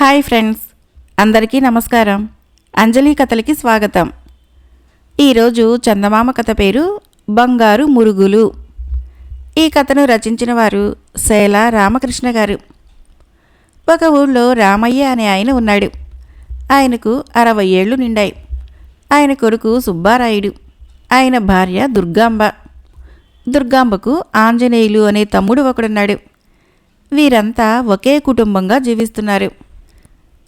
Hi friends అందరికీ నమస్కారం. అంజలి కథలకి స్వాగతం. ఈరోజు చందమామ కథ పేరు బంగారు మురుగులు. ఈ కథను రచించిన వారు శైల రామకృష్ణ గారు. ఒక ఊళ్ళో రామయ్య అనే ఆయన ఉన్నాడు. ఆయనకు అరవై ఏళ్ళు నిండాయి. ఆయన కొడుకు సుబ్బారాయుడు ఆయన భార్య దుర్గాంబ. దుర్గాంబకు ఆంజనేయులు అనే తమ్ముడు ఒకడున్నాడు. వీరంతా ఒకే కుటుంబంగా జీవిస్తున్నారు.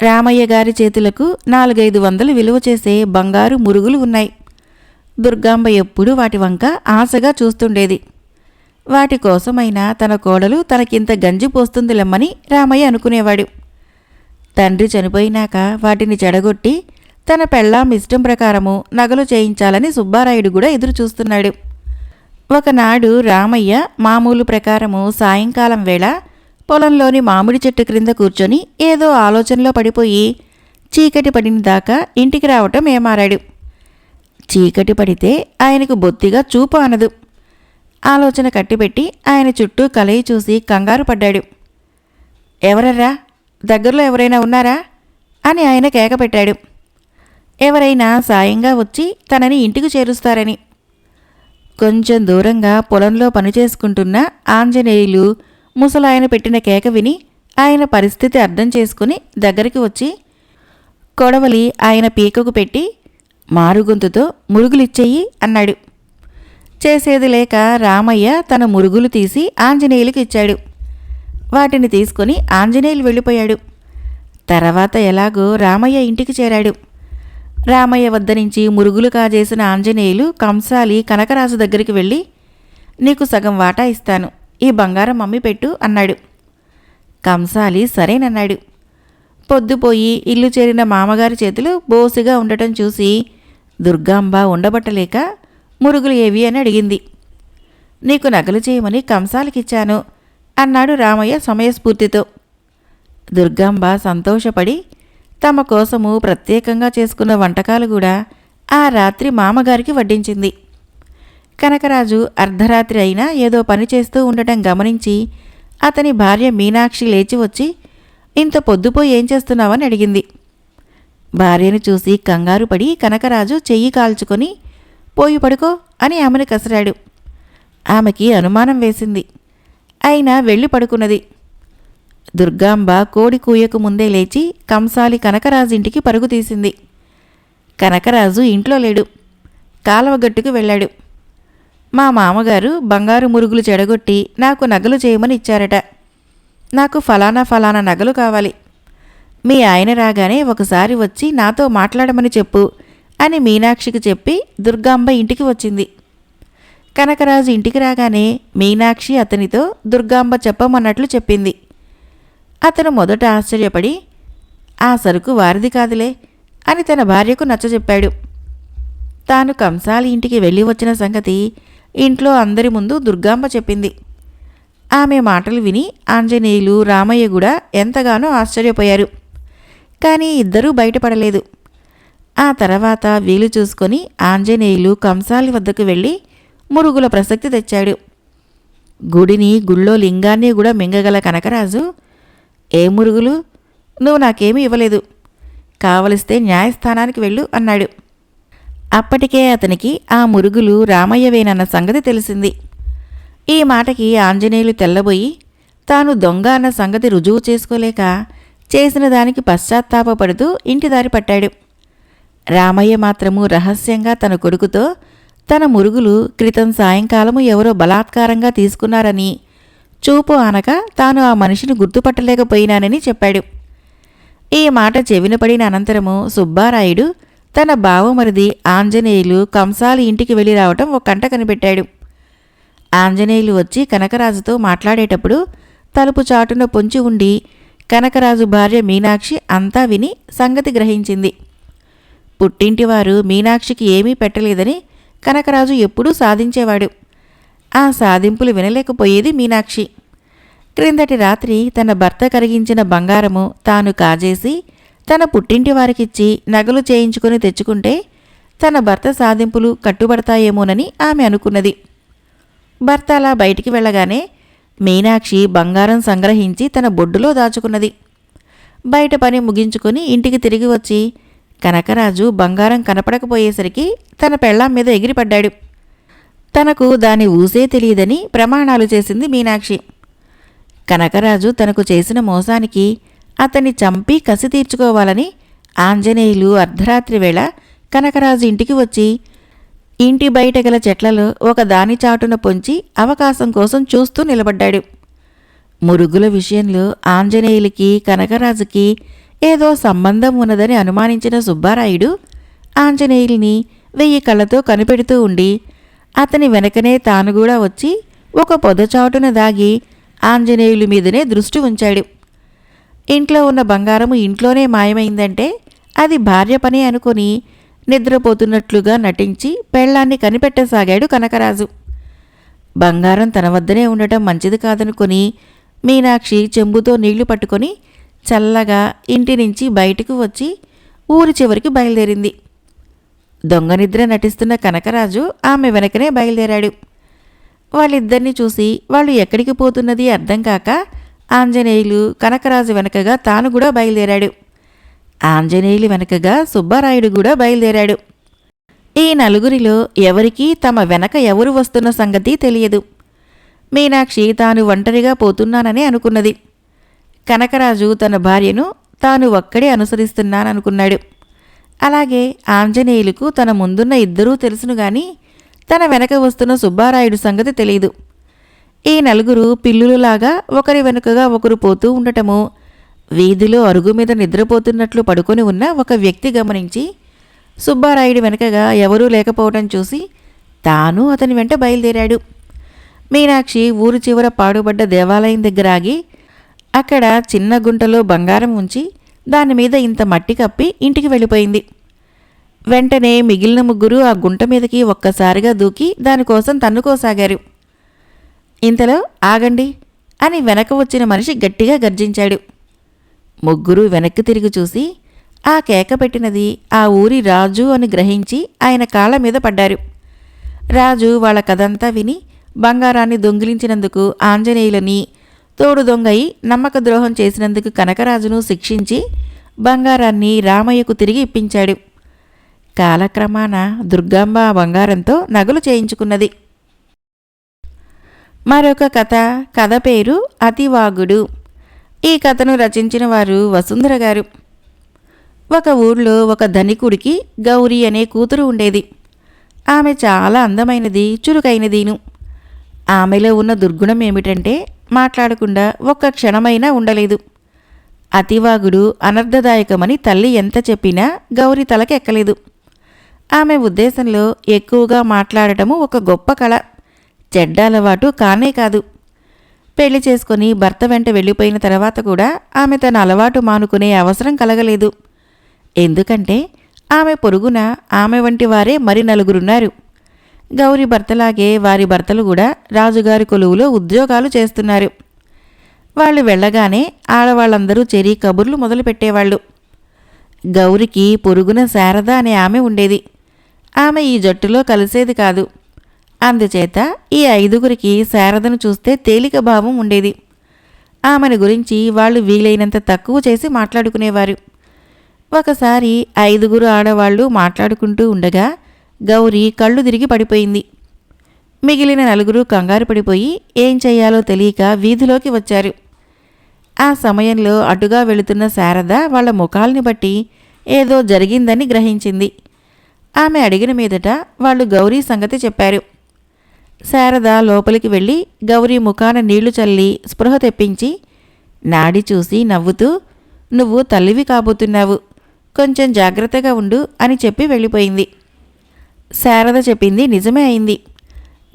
రామయ్య గారి చేతులకు నాలుగైదు వందలు విలువ చేసే బంగారు మురుగులు ఉన్నాయి. దుర్గాంబ ఎప్పుడూ వాటి వంక ఆశగా చూస్తుండేది. వాటి కోసమైనా తన కోడలు తనకింత గంజి పోస్తుందిలెమ్మని రామయ్య అనుకునేవాడు. తండ్రి చనిపోయినాక వాటిని చెడగొట్టి తన పెళ్ళాం ఇష్టం ప్రకారము నగలు చేయించాలని సుబ్బారాయుడు కూడా ఎదురు చూస్తున్నాడు ఒకనాడు రామయ్య మామూలు ప్రకారము సాయంకాలం వేళ పొలంలోని మామిడి చెట్టు క్రింద కూర్చొని ఏదో ఆలోచనలో పడిపోయి చీకటి పడిన దాకా ఇంటికి రావటం ఏమారాడు. చీకటి పడితే ఆయనకు బొత్తిగా చూపు అనదు. ఆలోచన కట్టిపెట్టి ఆయన చుట్టూ కలయి చూసి కంగారు పడ్డాడు. ఎవరర్రా? దగ్గరలో ఎవరైనా ఉన్నారా? అని ఆయన కేక పెట్టాడు ఎవరైనా సాయంగా వచ్చి తనని ఇంటికి చేరుస్తారని. కొంచెం దూరంగా పొలంలో పనిచేసుకుంటున్న ఆంజనేయులు ముసలాయన పెట్టిన కేక విని ఆయన పరిస్థితి అర్థం చేసుకుని దగ్గరికి వచ్చి కొడవలి ఆయన పీకకు పెట్టి మారుగుంతుతో మురుగులిచ్చేయి అన్నాడు. చేసేది లేక రామయ్య తన మురుగులు తీసి ఆంజనేయులకు ఇచ్చాడు. వాటిని తీసుకొని ఆంజనేయులు వెళ్ళిపోయాడు. తర్వాత ఎలాగో రామయ్య ఇంటికి చేరాడు. రామయ్య వద్ద నుంచి మురుగులు కాజేసిన ఆంజనేయులు కంసాలి కనకరాజు దగ్గరికి వెళ్ళి నీకు సగం వాటా ఇస్తాను. ఈ బంగారం మమ్మీ పెట్టు అన్నాడు. కంసాలి సరేనన్నాడు. పొద్దుపోయి ఇల్లు చేరిన మామగారి చేతులు బోసిగా ఉండటం చూసి దుర్గాంబ ఉండబట్టలేక మురుగులు ఏవి అని అడిగింది. నీకు నగలు చేయమని కంసాలకిచ్చాను అన్నాడు రామయ్య సమయస్ఫూర్తితో. దుర్గాంబ సంతోషపడి తమ కోసము ప్రత్యేకంగా చేసుకున్న వంటకాలు కూడా ఆ రాత్రి మామగారికి వడ్డించింది. కనకరాజు అర్ధరాత్రి అయినా ఏదో పని చేస్తూ ఉండటం గమనించి అతని భార్య మీనాక్షి లేచి వచ్చి ఇంత పొద్దుపోయి ఏం చేస్తున్నావని అడిగింది. భార్యను చూసి కంగారు పడి కనకరాజు చెయ్యి కాల్చుకొని పోయి పడుకో అని ఆమెను కసిరాడు. ఆమెకి అనుమానం వేసింది. అయినా వెళ్ళి పడుకున్నది. దుర్గాంబ కోడి కూయకు ముందే లేచి కంసాలి కనకరాజు ఇంటికి పరుగు తీసింది. కనకరాజు ఇంట్లో లేడు. కాలవగట్టుకు వెళ్ళాడు. మా మామగారు బంగారు మురుగులు చెడగొట్టి నాకు నగలు చేయమని ఇచ్చారట. నాకు ఫలానా ఫలానా నగలు కావాలి. మీ ఆయన రాగానే ఒకసారి వచ్చి నాతో మాట్లాడమని చెప్పు అని మీనాక్షికి చెప్పి దుర్గాంబ ఇంటికి వచ్చింది. కనకరాజు ఇంటికి రాగానే మీనాక్షి అతనితో దుర్గాంబ చెప్పమన్నట్లు చెప్పింది. అతను మొదట ఆశ్చర్యపడి ఆ సరుకు వారిది కాదులే అని తన భార్యకు నచ్చజెప్పాడు. తాను కంసాలి ఇంటికి వెళ్ళి వచ్చిన సంగతి ఇంట్లో అందరి ముందు దుర్గాంబ చెప్పింది. ఆమె మాటలు విని ఆంజనేయులు రామయ్య కూడా ఎంతగానో ఆశ్చర్యపోయారు. కానీ ఇద్దరూ బయటపడలేదు. ఆ తర్వాత వీలు చూసుకొని ఆంజనేయులు కంసాలి వద్దకు వెళ్ళి మురుగుల ప్రసక్తి తెచ్చాడు. గుడిని గుళ్ళో లింగాన్ని కూడా మింగగల కనకరాజు ఏ మురుగులు? నువ్వు నాకేమీ ఇవ్వలేదు. కావలిస్తే న్యాయస్థానానికి వెళ్ళు అన్నాడు. అప్పటికే అతనికి ఆ మురుగులు రామయ్యవేనన్న సంగతి తెలిసింది. ఈ మాటకి ఆంజనేయులు తెల్లబోయి తాను దొంగ అన్న సంగతి రుజువు చేసుకోలేక చేసిన దానికి పశ్చాత్తాపపడుతూ ఇంటి దారి పట్టాడు. రామయ్య మాత్రము రహస్యంగా తన కొడుకుతో తన మురుగులు క్రితం సాయంకాలము ఎవరో బలాత్కారంగా తీసుకున్నారని చూపు ఆనక తాను ఆ మనిషిని గుర్తుపట్టలేకపోయినానని చెప్పాడు. ఈ మాట చెవిన పడిన అనంతరము సుబ్బారాయుడు తన బావమరిది ఆంజనేయులు కంసాలి ఇంటికి వెళ్ళి రావటం ఒక కంట కనిపెట్టాడు. ఆంజనేయులు వచ్చి కనకరాజుతో మాట్లాడేటప్పుడు తలుపు చాటున పొంచి ఉండి కనకరాజు భార్య మీనాక్షి అంతా విని సంగతి గ్రహించింది. పుట్టింటివారు మీనాక్షికి ఏమీ పెట్టలేదని కనకరాజు ఎప్పుడూ సాధించేవాడు. ఆ సాధింపులు వినలేకపోయేది మీనాక్షి. క్రిందటి రాత్రి తన భర్త కరిగించిన బంగారము తాను కాజేసి తన పుట్టింటి వారికిచ్చి నగలు చేయించుకుని తెచ్చుకుంటే తన భర్త సాధింపులు కట్టుబడతాయేమోనని ఆమె అనుకున్నది. భర్త అలా బయటికి వెళ్ళగానే మీనాక్షి బంగారం సంగ్రహించి తన బొడ్డులో దాచుకున్నది. బయట పని ముగించుకొని ఇంటికి తిరిగి వచ్చి కనకరాజు బంగారం కనపడకపోయేసరికి తన పెళ్ళాం మీద ఎగిరిపడ్డాడు. తనకు దాని ఊసే తెలియదని ప్రమాణాలు చేసింది మీనాక్షి. కనకరాజు తనకు చేసిన మోసానికి అతన్ని చంపి కసి తీర్చుకోవాలని ఆంజనేయులు అర్ధరాత్రి వేళ కనకరాజు ఇంటికి వచ్చి ఇంటి బయట గల చెట్లలో ఒక దాని చాటున పొంచి అవకాశం కోసం చూస్తూ నిలబడ్డాడు. మురుగుల విషయంలో ఆంజనేయులకి కనకరాజుకి ఏదో సంబంధం ఉన్నదని అనుమానించిన సుబ్బారాయుడు ఆంజనేయుల్ని వెయ్యి కళ్ళతో కనిపెడుతూ ఉండి అతని వెనకనే తాను కూడా వచ్చి ఒక పొదచాటున దాగి ఆంజనేయుల మీదనే దృష్టి ఉంచాడు. ఇంట్లో ఉన్న బంగారము ఇంట్లోనే మాయమైందంటే అది భార్య పని అనుకుని నిద్రపోతున్నట్లుగా నటించి పెళ్ళాన్ని కనిపెట్టసాగాడు కనకరాజు. బంగారం తన వద్దనే ఉండటం మంచిది కాదనుకొని మీనాక్షి చెంబుతో నీళ్ళు పట్టుకొని చల్లగా ఇంటి నుంచి బయటకు వచ్చి ఊరి చివరికి బయలుదేరింది. దొంగ నిద్ర నటిస్తున్న కనకరాజు ఆమె వెనకనే బయలుదేరాడు. వాళ్ళిద్దరిని చూసి వాళ్ళు ఎక్కడికి పోతున్నది అర్థం కాక ఆంజనేయులు కనకరాజు వెనకగా తాను కూడా బయలుదేరాడు. ఆంజనేయులు వెనకగా సుబ్బారాయుడు కూడా బయలుదేరాడు. ఈ నలుగురిలో ఎవరికీ తమ వెనక ఎవరు వస్తున్న సంగతి తెలియదు. మీనాక్షి తాను ఒంటరిగా పోతున్నానని అనుకున్నది. కనకరాజు తన భార్యను తాను ఒక్కడే అనుసరిస్తున్నాననుకున్నాడు. అలాగే ఆంజనేయులకు తన ముందున్న ఇద్దరూ తెలుసును గాని తన వెనక వస్తున్న సుబ్బారాయుడు సంగతి తెలియదు. ఈ నలుగురు పిల్లులలాగా ఒకరి వెనుకగా ఒకరు పోతూ ఉండటము. వీధిలో అరుగు మీద నిద్రపోతున్నట్లు పడుకొని ఉన్న ఒక వ్యక్తి గమనించి సుబ్బారాయుడి వెనకగా ఎవరూ లేకపోవటం చూసి తాను అతని వెంట బయలుదేరాడు. మీనాక్షి ఊరు చివర పాడుబడ్డ దేవాలయం దగ్గర ఆగి అక్కడ చిన్న గుంటలో బంగారం ఉంచి దాని మీద ఇంత మట్టి కప్పి ఇంటికి వెళ్ళిపోయింది. వెంటనే మిగిలిన ముగ్గురు ఆ గుంట మీదకి ఒక్కసారిగా దూకి దానికోసం తన్నుకోసాగారు. ఇంతలో ఆగండి అని వెనక వచ్చిన మనిషి గట్టిగా గర్జించాడు. ముగ్గురు వెనక్కి తిరిగి చూసి ఆ కేక పెట్టినది ఆ ఊరి రాజు అని గ్రహించి ఆయన కాళ్ళ మీద పడ్డారు. రాజు వాళ్ళ కథంతా విని బంగారాన్ని దొంగిలించినందుకు ఆంజనేయులని తోడు దొంగయి నమ్మక ద్రోహం చేసినందుకు కనకరాజును శిక్షించి బంగారాన్ని రామయ్యకు తిరిగి ఇప్పించాడు. కాలక్రమాన దుర్గాంబ బంగారంతో నగలు చేయించుకున్నది. మరొక కథ కథ పేరు అతివాగుడు. ఈ కథను రచించిన వారు వసుంధర గారు. ఒక ఊళ్ళో ఒక ధనికుడికి గౌరీ అనే కూతురు ఉండేది. ఆమె చాలా అందమైనది చురుకైనదిను. ఆమెలో ఉన్న దుర్గుణం ఏమిటంటే మాట్లాడకుండా ఒక్క క్షణమైనా ఉండలేదు. అతివాగుడు అనర్థదాయకమని తల్లి ఎంత చెప్పినా గౌరీ తలకెక్కలేదు. ఆమె ఉద్దేశంలో ఎక్కువగా మాట్లాడటము ఒక గొప్ప కళ. చెడ్డ అలవాటు కానే కాదు. పెళ్ళి చేసుకుని భర్త వెంట వెళ్ళిపోయిన తర్వాత కూడా ఆమె తన అలవాటు మానుకునే అవసరం కలగలేదు. ఎందుకంటే ఆమె పొరుగున ఆమె వంటి వారే మరి నలుగురున్నారు. గౌరి భర్తలాగే వారి భర్తలు కూడా రాజుగారి కొలువులో ఉద్యోగాలు చేస్తున్నారు. వాళ్ళు వెళ్ళగానే ఆడవాళ్ళందరూ చెరి కబుర్లు మొదలుపెట్టేవాళ్ళు. గౌరికి పొరుగున శారద అనే ఆమె ఉండేది. ఆమె ఈ జట్టులో కలిసేది కాదు. అందుచేత ఈ ఐదుగురికి శారదను చూస్తే తేలిక భావం ఉండేది. ఆమెను గురించి వాళ్ళు వీలైనంత తక్కువ చేసి మాట్లాడుకునేవారు. ఒకసారి ఐదుగురు ఆడవాళ్ళు మాట్లాడుకుంటూ ఉండగా గౌరీ కళ్ళు తిరిగి పడిపోయింది. మిగిలిన నలుగురు కంగారు పడిపోయి ఏం చేయాలో తెలియక వీధిలోకి వచ్చారు. ఆ సమయంలో అటుగా వెళుతున్న శారద వాళ్ళ ముఖాల్ని బట్టి ఏదో జరిగిందని గ్రహించింది. ఆమె అడిగిన మీదట వాళ్ళు గౌరీ సంగతి చెప్పారు. శారద లోపలికి వెళ్ళి గౌరీ ముఖాన నీళ్ళు చల్లి స్పృహ తెప్పించి నాడి చూసి నవ్వుతూ నువ్వు తల్లివి కాబోతున్నావు. కొంచెం జాగ్రత్తగా ఉండు అని చెప్పి వెళ్ళిపోయింది. శారద చెప్పింది నిజమే అయింది.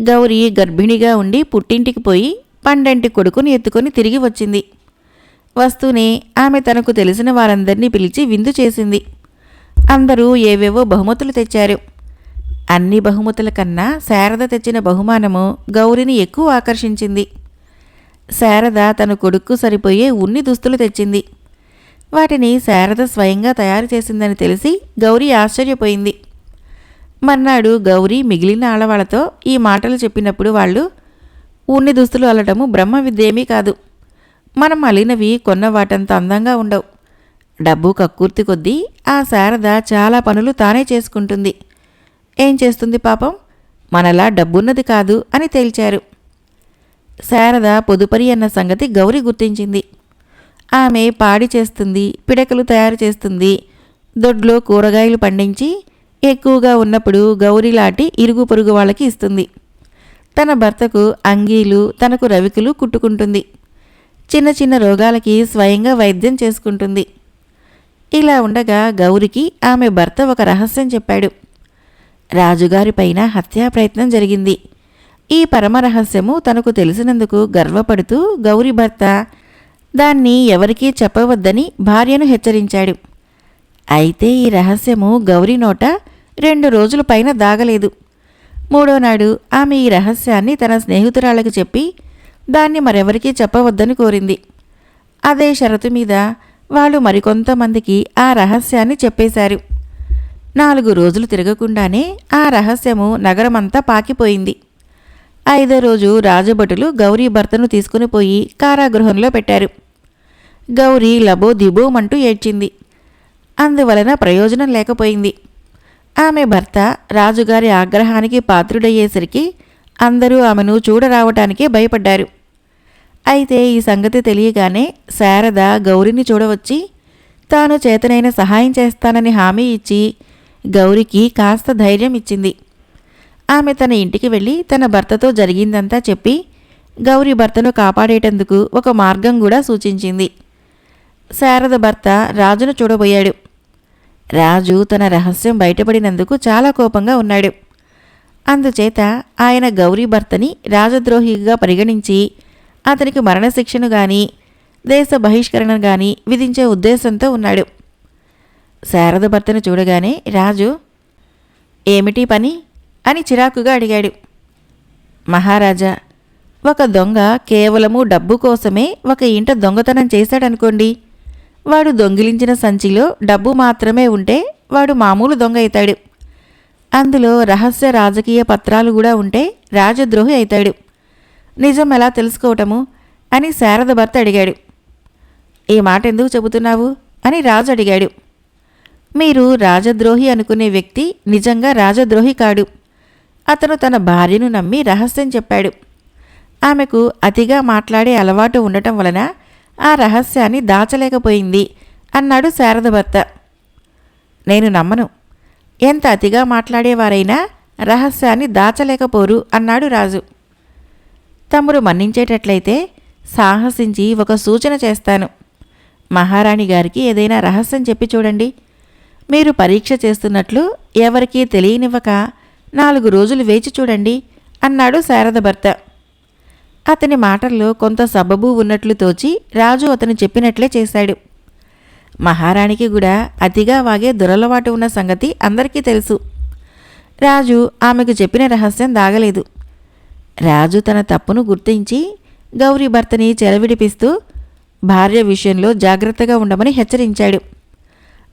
గౌరీ గర్భిణిగా ఉండి పుట్టింటికి పోయి పండంటి కొడుకుని ఎత్తుకొని తిరిగి వచ్చింది. వస్తూనే ఆమె తనకు తెలిసిన వారందరినీ పిలిచి విందు చేసింది. అందరూ ఏవేవో బహుమతులు తెచ్చారు. అన్ని బహుమతుల కన్నా శారద తెచ్చిన బహుమానము గౌరిని ఎక్కువ ఆకర్షించింది. శారద తన కొడుక్కు సరిపోయే ఉన్ని దుస్తులు తెచ్చింది. వాటిని శారద స్వయంగా తయారు చేసిందని తెలిసి గౌరీ ఆశ్చర్యపోయింది. మర్నాడు గౌరీ మిగిలిన ఆడవాళ్ళతో ఈ మాటలు చెప్పినప్పుడు వాళ్ళు ఉన్ని దుస్తులు అల్లటము బ్రహ్మ విద్యేమీ కాదు. మనం అలినవి కొన్న వాటంత అందంగా ఉండవు. డబ్బు కక్కుర్తి కొద్దీ ఆ శారద చాలా పనులు తానే చేసుకుంటుంది. ఏం చేస్తుంది పాపం? మనలా డబ్బున్నది కాదు అని తేల్చారు. శారద పొదుపరి అన్న సంగతి గౌరి గుర్తించింది. ఆమె పాడి చేస్తుంది పిడకలు తయారు చేస్తుంది దొడ్లో కూరగాయలు పండించి ఎక్కువగా ఉన్నప్పుడు గౌరిలాంటి ఇరుగు పొరుగు వాళ్ళకి ఇస్తుంది. తన భర్తకు అంగీలు తనకు రవికులు కుట్టుకుంటుంది. చిన్న చిన్న రోగాలకి స్వయంగా వైద్యం చేసుకుంటుంది. ఇలా ఉండగా గౌరికి ఆమె భర్త ఒక రహస్యం చెప్పాడు. రాజుగారిపైన హత్యా ప్రయత్నం జరిగింది. ఈ పరమ రహస్యము తనకు తెలిసినందుకు గర్వపడుతూ గౌరీ భర్త దాన్ని ఎవరికీ చెప్పవద్దని భార్యను హెచ్చరించాడు. అయితే ఈ రహస్యము గౌరీ నోట రెండు రోజుల పైన దాగలేదు. మూడో నాడు ఆమె ఈ రహస్యాన్ని తన స్నేహితురాలకు చెప్పి దాన్ని మరెవరికీ చెప్పవద్దని కోరింది. అదే షరతు మీద వాళ్ళు మరికొంతమందికి ఆ రహస్యాన్ని చెప్పేశారు. నాలుగు రోజులు తిరగకుండానే ఆ రహస్యము నగరమంతా పాకిపోయింది. ఐదో రోజు రాజభటులు గౌరీ భర్తను తీసుకుని పోయి కారాగృహంలో పెట్టారు. గౌరీ లబో దిబోమంటూ ఏడ్చింది. అందువలన ప్రయోజనం లేకపోయింది. ఆమె భర్త రాజుగారి ఆగ్రహానికి పాత్రుడయ్యేసరికి అందరూ ఆమెను చూడరావటానికే భయపడ్డారు. అయితే ఈ సంగతి తెలియగానే శారద గౌరిని చూడవచ్చి తాను చేతనైన సహాయం చేస్తానని హామీ ఇచ్చి గౌరికి కాస్త ధైర్యం ఇచ్చింది. ఆమె తన ఇంటికి వెళ్ళి తన భర్తతో జరిగిందంతా చెప్పి గౌరి భర్తను కాపాడేటందుకు ఒక మార్గం కూడా సూచించింది. శారద భర్త రాజును చూడబోయాడు. రాజు తన రహస్యం బయటపడినందుకు చాలా కోపంగా ఉన్నాడు. అందుచేత ఆయన గౌరీ భర్తని రాజద్రోహిగా పరిగణించి అతనికి మరణశిక్షను గాని దేశ బహిష్కరణ గాని విధించే ఉద్దేశంతో ఉన్నాడు. శారద భర్తను చూడగానే రాజు ఏమిటి పని? అని చిరాకుగా అడిగాడు. మహారాజా ఒక దొంగ కేవలము డబ్బు కోసమే ఒక ఇంట దొంగతనం చేశాడనుకోండి. వాడు దొంగిలించిన సంచిలో డబ్బు మాత్రమే ఉంటే వాడు మామూలు దొంగ అవుతాడు. అందులో రహస్య రాజకీయ పత్రాలు కూడా ఉంటే రాజద్రోహి అవుతాడు. నిజం ఎలా తెలుసుకోవటము? అని శారద భర్త అడిగాడు. ఈ మాట ఎందుకు చెబుతున్నావు? అని రాజు అడిగాడు. మీరు రాజద్రోహి అనుకునే వ్యక్తి నిజంగా రాజద్రోహి కాడు. అతను తన భార్యను నమ్మి రహస్యం చెప్పాడు. ఆమెకు అతిగా మాట్లాడే అలవాటు ఉండటం వలన ఆ రహస్యాన్ని దాచలేకపోయింది అన్నాడు శారద భర్త. నేను నమ్మను. ఎంత అతిగా మాట్లాడేవారైనా రహస్యాన్ని దాచలేకపోరు అన్నాడు రాజు. తమరు మన్నించేటట్లయితే సాహసించి ఒక సూచన చేస్తాను. మహారాణి గారికి ఏదైనా రహస్యం చెప్పి చూడండి. మీరు పరీక్ష చేస్తున్నట్లు ఎవరికీ తెలియనివ్వక నాలుగు రోజులు వేచి చూడండి అన్నాడు శారద భర్త. అతని మాటల్లో కొంత సబబు ఉన్నట్లు తోచి రాజు అతను చెప్పినట్లే చేశాడు. మహారాణికి కూడా అతిగా వాగే దురలవాటు ఉన్న సంగతి అందరికీ తెలుసు. రాజు ఆమెకు చెప్పిన రహస్యం దాగలేదు. రాజు తన తప్పును గుర్తించి గౌరీ భర్తని చెలవిడిపిస్తూ భార్య విషయంలో జాగ్రత్తగా ఉండమని హెచ్చరించాడు.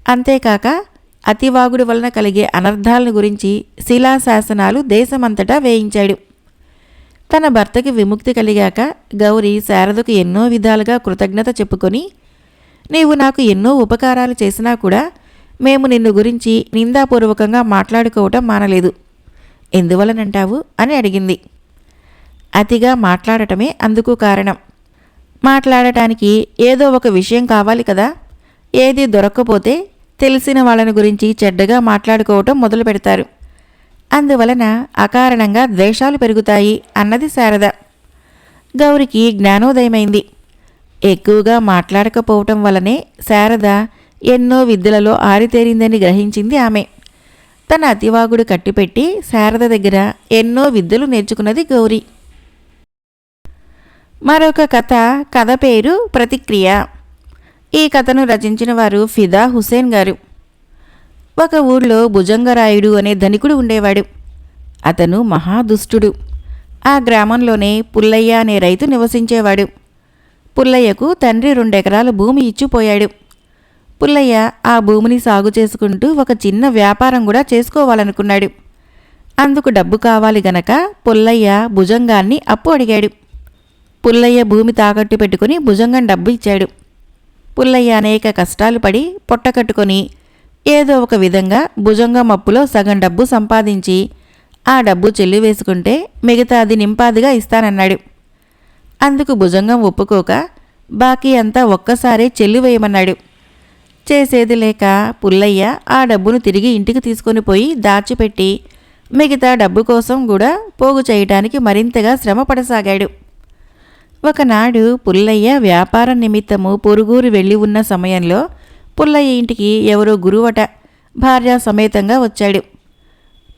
అంతేకాక అతివాగుడు వలన కలిగే అనర్థాలను గురించి శిలాశాసనాలు దేశమంతటా వేయించాడు. తన భర్తకి విముక్తి కలిగాక గౌరీ శారదకు ఎన్నో విధాలుగా కృతజ్ఞత చెప్పుకొని నీవు నాకు ఎన్నో ఉపకారాలు చేసినా కూడా మేము నిన్ను గురించి నిందాపూర్వకంగా మాట్లాడుకోవటం మానలేదు. ఎందువలనంటావు? అని అడిగింది. అతిగా మాట్లాడటమే అందుకు కారణం. మాట్లాడటానికి ఏదో ఒక విషయం కావాలి కదా. ఏది దొరక్కపోతే తెలిసిన వాళ్ళని గురించి చెడ్డగా మాట్లాడుకోవటం మొదలు పెడతారు. అందువలన అకారణంగా ద్వేషాలు పెరుగుతాయి అన్నది శారద. గౌరికి జ్ఞానోదయమైంది. ఎక్కువగా మాట్లాడకపోవటం వలనే శారద ఎన్నో విద్యలలో ఆరితేరిందని గ్రహించింది ఆమె. తన అతివాగుడు కట్టిపెట్టి శారద దగ్గర ఎన్నో విద్యలు నేర్చుకున్నది గౌరీ. మరొక కథ కథ పేరు ప్రతిక్రియ. ఈ కథను రచించిన వారు ఫిదా హుసేన్ గారు. ఒక ఊళ్ళో భుజంగరాయుడు అనే ధనికుడు ఉండేవాడు. అతను మహాదుష్టుడు. ఆ గ్రామంలోనే పుల్లయ్య అనే రైతు నివసించేవాడు. పుల్లయ్యకు తండ్రి రెండెకరాల భూమి ఇచ్చిపోయాడు. పుల్లయ్య ఆ భూమిని సాగు చేసుకుంటూ ఒక చిన్న వ్యాపారం కూడా చేసుకోవాలనుకున్నాడు. అందుకు డబ్బు కావాలి గనక పుల్లయ్య భుజంగాన్ని అప్పు అడిగాడు. పుల్లయ్య భూమి తాకట్టు పెట్టుకుని భుజంగం డబ్బు ఇచ్చాడు. పుల్లయ్య అనేక కష్టాలు పడి పొట్టకట్టుకొని ఏదో ఒక విధంగా భుజంగం అప్పులో సగం డబ్బు సంపాదించి ఆ డబ్బు చెల్లి వేసుకుంటే మిగతాది నింపాదిగా ఇస్తానన్నాడు. అందుకు భుజంగం ఒప్పుకోక బాకీ అంతా ఒక్కసారే చెల్లివేయమన్నాడు చేసేది లేక పుల్లయ్య ఆ డబ్బును తిరిగి ఇంటికి తీసుకొని పోయి దాచిపెట్టి మిగతా డబ్బు కోసం కూడా పోగు చేయటానికి మరింతగా శ్రమ పడసాగాడు ఒకనాడు పుల్లయ్య వ్యాపారం నిమిత్తము పొరుగురు వెళ్ళి ఉన్న సమయంలో పుల్లయ్య ఇంటికి ఎవరో గురువట భార్య సమేతంగా వచ్చాడు.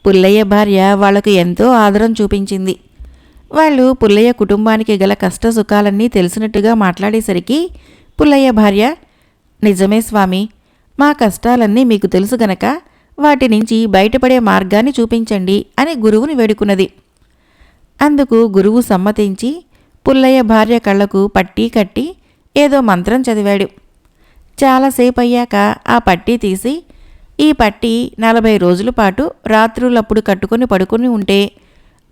పుల్లయ్య భార్య వాళ్ళకు ఎంతో ఆదరం చూపించింది. వాళ్ళు పుల్లయ్య కుటుంబానికి గల కష్ట సుఖాలన్నీ తెలిసినట్టుగా మాట్లాడేసరికి పుల్లయ్య భార్య నిజమే స్వామి మా కష్టాలన్నీ మీకు తెలుసు గనక వాటి నుంచి బయటపడే మార్గాన్ని చూపించండి అని గురువుని వేడుకున్నది. అందుకు గురువు సమ్మతించి పుల్లయ్య భార్య కళ్ళకు పట్టీ కట్టి ఏదో మంత్రం చదివాడు. చాలాసేపు అయ్యాక ఆ పట్టీ తీసి ఈ పట్టీ నలభై రోజుల పాటు రాత్రులప్పుడు కట్టుకొని పడుకొని ఉంటే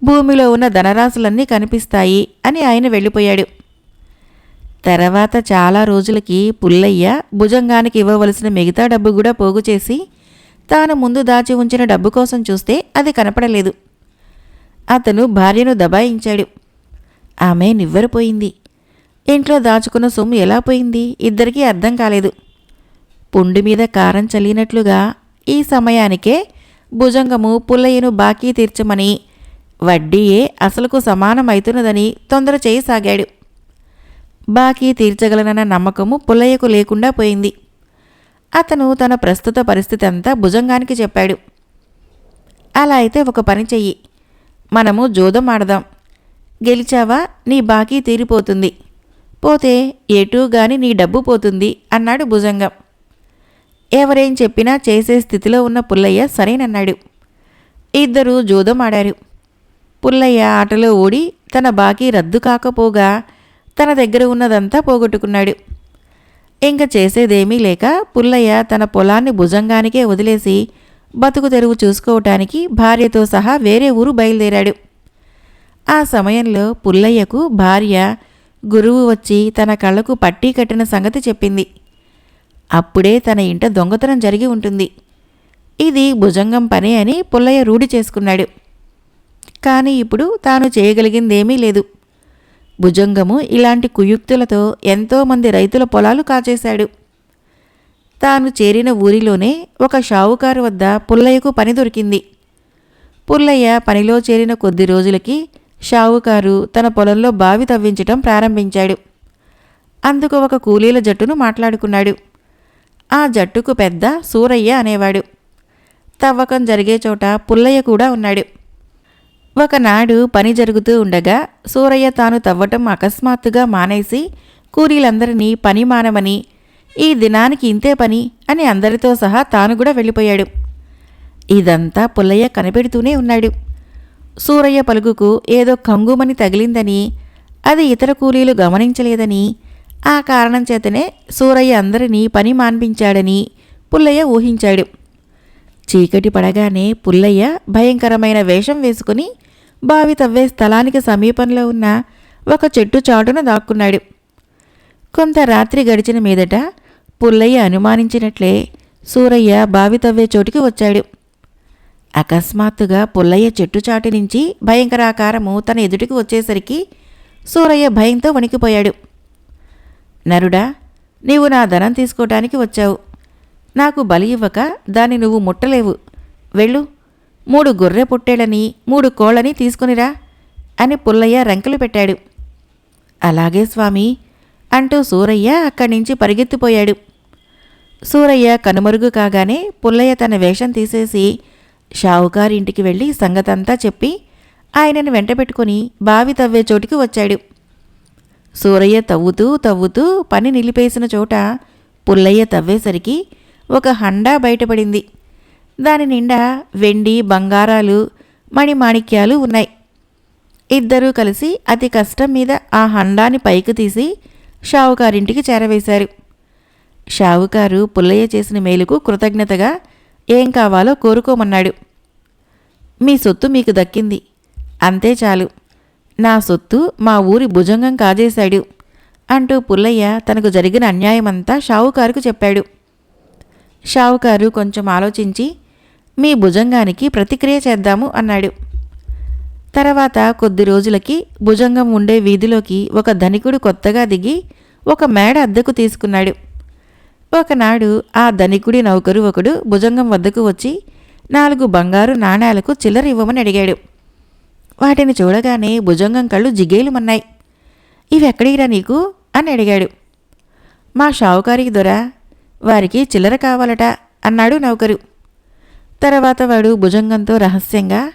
భూమిలో ఉన్న ధనరాశులన్నీ కనిపిస్తాయి అని ఆయన వెళ్ళిపోయాడు. తర్వాత చాలా రోజులకి పుల్లయ్య భుజంగానికి ఇవ్వవలసిన మిగతా డబ్బు కూడా పోగు చేసి తాను ముందు దాచి ఉంచిన డబ్బు కోసం చూస్తే అది కనపడలేదు. అతను భార్యను దబాయించాడు. ఆమె నివ్వెరపోయింది. ఇంట్లో దాచుకున్న సొమ్ము ఎలా పోయింది ఇద్దరికీ అర్థం కాలేదు. పుండి మీద కారం చల్లినట్లుగా ఈ సమయానికే భుజంగము పుల్లయ్యను బాకీ తీర్చమని వడ్డీయే అసలుకు సమానమైతున్నదని తొందర చేయసాగాడు. బాకీ తీర్చగలనన్న నమ్మకము పుల్లయ్యకు లేకుండా పోయింది. అతను తన ప్రస్తుత పరిస్థితి అంతా భుజంగానికి చెప్పాడు. అలా అయితే ఒక పని చెయ్యి. మనము జోదం ఆడదాం. గెలిచావా? నీ బాకీ తీరిపోతుంది. పోతే ఎటూ గాని నీ డబ్బు పోతుంది అన్నాడు భుజంగం. ఎవరేం చెప్పినా చేసే స్థితిలో ఉన్న పుల్లయ్య సరేనన్నాడు. ఇద్దరూ జూదం ఆడారు పుల్లయ్య ఆటలో ఓడి తన బాకీ రద్దు కాకపోగా తన దగ్గర ఉన్నదంతా పోగొట్టుకున్నాడు. ఇంక చేసేదేమీ లేక పుల్లయ్య తన పొలాన్ని భుజంగానికే వదిలేసి బతుకు తెరువు చూసుకోవటానికి భార్యతో సహా వేరే ఊరు బయలుదేరాడు. ఆ సమయంలో పుల్లయ్యకు భార్య గురువు వచ్చి తన కళ్ళకు పట్టీ కట్టిన సంగతి చెప్పింది. అప్పుడే తన ఇంట దొంగతనం జరిగి ఉంటుంది. ఇది భుజంగం పని అని పుల్లయ్య రూఢి చేసుకున్నాడు. కానీ ఇప్పుడు తాను చేయగలిగిందేమీ లేదు. భుజంగము ఇలాంటి కుయుక్తులతో ఎంతోమంది రైతుల పొలాలు కాచేశాడు తాను చేరిన ఊరిలోనే ఒక షావుకారు వద్ద పుల్లయ్యకు పని దొరికింది. పుల్లయ్య పనిలో చేరిన కొద్ది రోజులకి షావుకారు తన పొలంలో బావి తవ్వించటం ప్రారంభించాడు. అందుకు ఒక కూలీల జట్టును మాట్లాడుకున్నాడు. ఆ జట్టుకు పెద్ద సూరయ్య అనేవాడు. తవ్వకం జరిగే చోట పుల్లయ్య కూడా ఉన్నాడు. ఒకనాడు పని జరుగుతూ ఉండగా సూరయ్య తాను తవ్వటం అకస్మాత్తుగా మానేసి కూలీలందరినీ పని మానమని ఈ దినానికి ఇంతే పని అని అందరితో సహా తాను కూడా వెళ్ళిపోయాడు. ఇదంతా పుల్లయ్య కనిపెడుతూనే ఉన్నాడు. సూరయ్య పలుకుకు ఏదో కంగుమని తగిలిందని అది ఇతర కూలీలు గమనించలేదని ఆ కారణం చేతనే సూరయ్య అందరినీ పని మాన్పించాడని పుల్లయ్య ఊహించాడు. చీకటి పడగానే పుల్లయ్య భయంకరమైన వేషం వేసుకుని బావి తవ్వే స్థలానికి సమీపంలో ఉన్న ఒక చెట్టు చాటున దాక్కున్నాడు. కొంత రాత్రి గడిచిన మీదట పుల్లయ్య అనుమానించినట్లే సూరయ్య బావి తవ్వే చోటికి వచ్చాడు. అకస్మాత్తుగా పుల్లయ్య చెట్టు చాటి నుంచి భయంకరాకారము తన ఎదుటికి వచ్చేసరికి సూరయ్య భయంతో వణికిపోయాడు. నరుడా నీవు నా ధనం తీసుకోవటానికి వచ్చావు. నాకు బలి ఇవ్వక దాన్ని నువ్వు ముట్టలేవు. వెళ్ళు మూడు గొర్రె పుట్టేళ్ళని మూడు కోళ్ళని తీసుకునిరా అని పుల్లయ్య రంకెలు పెట్టాడు. అలాగే స్వామి అంటూ సూరయ్య అక్కడి నుంచి పరిగెత్తిపోయాడు. సూరయ్య కనుమరుగు కాగానే పుల్లయ్య తన వేషం తీసేసి షావుకారింటికి వెళ్ళి సంగతంతా చెప్పి ఆయనను వెంటబెట్టుకుని బావి తవ్వే చోటికి వచ్చాడు. సూరయ్య తవ్వుతూ తవ్వుతూ పని నిలిపేసిన చోట పుల్లయ్య తవ్వేసరికి ఒక హండా బయటపడింది. దాని నిండా వెండి బంగారాలు మణిమాణిక్యాలు ఉన్నాయి. ఇద్దరూ కలిసి అతి కష్టం మీద ఆ హండాని పైకి తీసి షావుకారింటికి చేరవేశారు. షావుకారు పుల్లయ్య చేసిన మేలుకు కృతజ్ఞతగా ఏం కావాలో కోరుకోమన్నాడు. మీ సొత్తు మీకు దక్కింది. అంతే చాలు. నా సొత్తు మా ఊరి భుజంగం కాజేశాడు. అంటూ పుల్లయ్య తనకు జరిగిన అన్యాయమంతా షావుకారుకు చెప్పాడు. షావుకారు కొంచెం ఆలోచించి మీ భుజంగానికి ప్రతిక్రియ చేద్దాము అన్నాడు. తర్వాత కొద్ది రోజులకి భుజంగం ఉండే వీధిలోకి ఒక ధనికుడు కొత్తగా దిగి ఒక మేడ అద్దెకు తీసుకున్నాడు. ఒకనాడు ఆ ధనికుడి నౌకరు ఒకడు భుజంగం వద్దకు వచ్చి నాలుగు బంగారు నాణేలకు చిల్లర ఇవ్వమని అడిగాడు. వాటిని చూడగానే భుజంగం కళ్ళు జిగేలుమన్నాయి. ఇవెక్కడిరా నీకు? అని అడిగాడు. మా షావుకారికి దొర వారికి చిల్లర కావాలట అన్నాడు నౌకరు. తర్వాత వాడు భుజంగంతో రహస్యంగా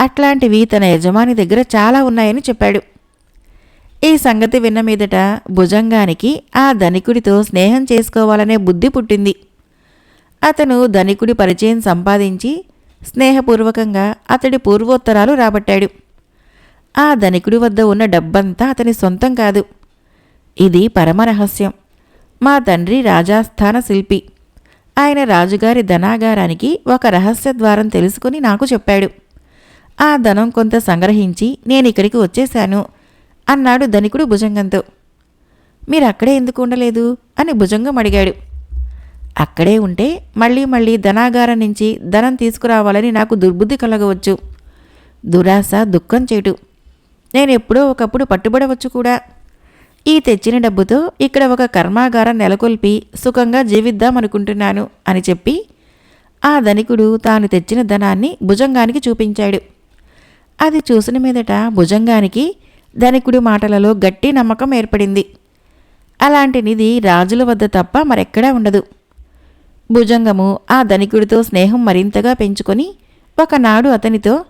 అట్లాంటివి తన యజమాని దగ్గర చాలా ఉన్నాయని చెప్పాడు. ఈ సంగతి విన్న మీదట భుజంగానికి ఆ ధనికుడితో స్నేహం చేసుకోవాలనే బుద్ధి పుట్టింది. అతను ధనికుడి పరిచయం సంపాదించి స్నేహపూర్వకంగా అతడి పూర్వోత్తరాలు రాబట్టాడు. ఆ ధనికుడి వద్ద ఉన్న డబ్బంతా అతని సొంతం కాదు. ఇది పరమరహస్యం మా తండ్రి రాజాస్థాన శిల్పి. ఆయన రాజుగారి ధనాగారానికి ఒక రహస్య ద్వారం తెలుసుకుని నాకు చెప్పాడు. ఆ ధనం కొంత సంగ్రహించి నేను ఇక్కడికి వచ్చేశాను. అన్నాడు ధనికుడు భుజంగంతో. మీరు అక్కడే ఎందుకు ఉండలేదు? అని భుజంగం అడిగాడు. అక్కడే ఉంటే మళ్ళీ మళ్ళీ ధనాగారం నుంచి ధనం తీసుకురావాలని నాకు దుర్బుద్ధి కలగవచ్చు. దురాశ దుఃఖం చేటు. నేను ఎప్పుడో ఒకప్పుడు పట్టుబడవచ్చు కూడా. ఈ తెచ్చిన డబ్బుతో ఇక్కడ ఒక కర్మాగారం నెలకొల్పి సుఖంగా జీవిద్దామనుకుంటున్నాను అని చెప్పి ఆ ధనికుడు తాను తెచ్చిన ధనాన్ని భుజంగానికి చూపించాడు. అది చూసిన మీదట భుజంగానికి ధనికుడి మాటలలో గట్టి నమ్మకం ఏర్పడింది. అలాంటి నిధి రాజుల వద్ద తప్ప మరెక్కడా ఉండదు. భుజంగము ఆ ధనికుడితో స్నేహం మరింతగా పెంచుకొని ఒకనాడు అతనితో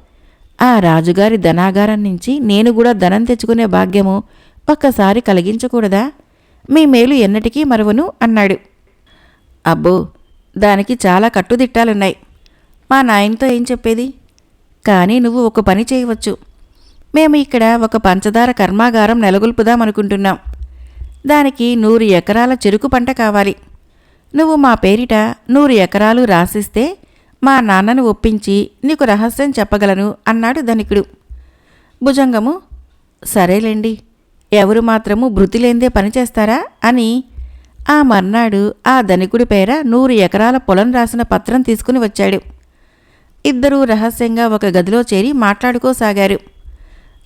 ఆ రాజుగారి ధనాగారం నుంచి నేను కూడా ధనం తెచ్చుకునే భాగ్యము ఒక్కసారి కలిగించకూడదా? మీ మేలు ఎన్నటికీ మరవను అన్నాడు. అబ్బో దానికి చాలా కట్టుదిట్టాలున్నాయి. మా నాయనతో ఏం చెప్పేది? కానీ నువ్వు ఒక పని చేయవచ్చు. మేము ఇక్కడ ఒక పంచదార కర్మాగారం నెలగొల్పుదామనుకుంటున్నాం దానికి నూరు ఎకరాల చెరుకు పంట కావాలి. నువ్వు మా పేరిట నూరు ఎకరాలు రాసిస్తే మా నాన్నను ఒప్పించి నీకు రహస్యం చెప్పగలను అన్నాడు ధనికుడు. భుజంగము సరేలేండి ఎవరు మాత్రము భృతిలేందే పనిచేస్తారా అని ఆ మర్నాడు ఆ ధనికుడి పేర నూరు ఎకరాల పొలం రాసిన పత్రం తీసుకుని వచ్చాడు. ఇద్దరూ రహస్యంగా ఒక గదిలో చేరి మాట్లాడుకోసాగారు.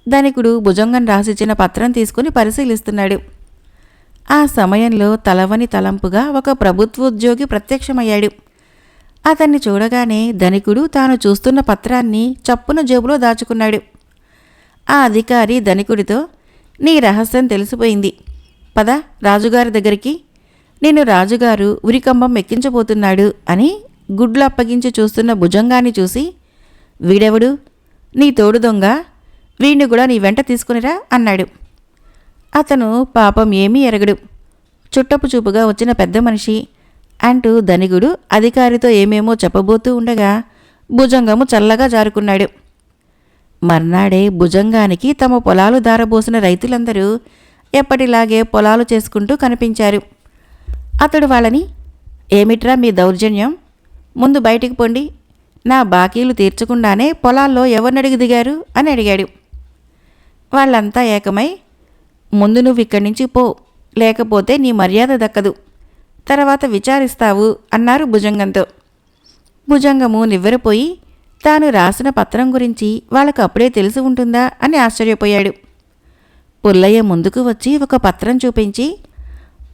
ధనికుడు భుజంగం రాసిచ్చిన పత్రం తీసుకుని పరిశీలిస్తున్నాడు. ఆ సమయంలో తలవని తలంపుగా ఒక ప్రభుత్వోద్యోగి ప్రత్యక్షమయ్యాడు. అతన్ని చూడగానే ధనికుడు తాను చూస్తున్న పత్రాన్ని చప్పున జేబులో దాచుకున్నాడు. ఆ అధికారి ధనికుడితో నీ రహస్యం తెలిసిపోయింది. పద రాజుగారి దగ్గరికి. నేను రాజుగారు ఉరికంబం ఎక్కించబోతున్నాడు అని గుడ్లు అప్పగించి చూస్తున్న భుజంగాన్ని చూసి వీడెవడు? నీ తోడు దొంగ? వీణ్ణి కూడా నీ వెంట తీసుకునిరా అన్నాడు. అతను పాపం ఏమీ ఎరగడు. చుట్టపు చూపుగా వచ్చిన పెద్ద మనిషి అంటూ ధనిగుడు అధికారితో ఏమేమో చెప్పబోతూ ఉండగా భుజంగము చల్లగా జారుకున్నాడు. మర్నాడే భుజంగానికి తమ పొలాలు దారబోసిన రైతులందరూ ఎప్పటిలాగే పొలాలు చేసుకుంటూ కనిపించారు. అతడు వాళ్ళని ఏమిట్రా మీ దౌర్జన్యం? ముందు బయటికి పొండి. నా బాకీలు తీర్చకుండానే పొలాల్లో ఎవరినడిగి దిగారు? అని అడిగాడు. వాళ్ళంతా ఏకమై ముందు నువ్వు ఇక్కడి నుంచి పో లేకపోతే నీ మర్యాద దక్కదు. తర్వాత విచారిస్తావు అన్నారు భుజంగంతో. భుజంగము నివ్వెరపోయి తాను రాసిన పత్రం గురించి వాళ్ళకు అప్పుడే తెలిసి ఉంటుందా? అని ఆశ్చర్యపోయాడు. పుల్లయ్య ముందుకు వచ్చి ఒక పత్రం చూపించి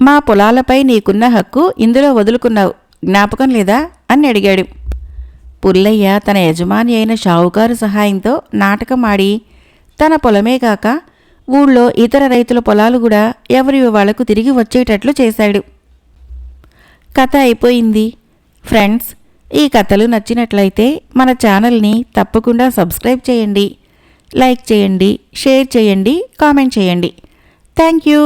మా పొలాలపై నీకున్న హక్కు ఇందులో వదులుకున్నావు జ్ఞాపకం లేదా? అని అడిగాడు. పుల్లయ్య తన యజమాని అయిన షావుకారు సహాయంతో నాటకం ఆడి తన పొలమే కాక ఊళ్ళో ఇతర రైతుల పొలాలు కూడా ఎవరి వాళ్ళకు తిరిగి వచ్చేటట్లు చేశాడు. కథ అయిపోయింది. ఫ్రెండ్స్ ఈ కథలు నచ్చినట్లయితే మన ఛానల్ని తప్పకుండా సబ్స్క్రైబ్ చేయండి. లైక్ చేయండి షేర్ చేయండి కామెంట్ చేయండి. Thank you.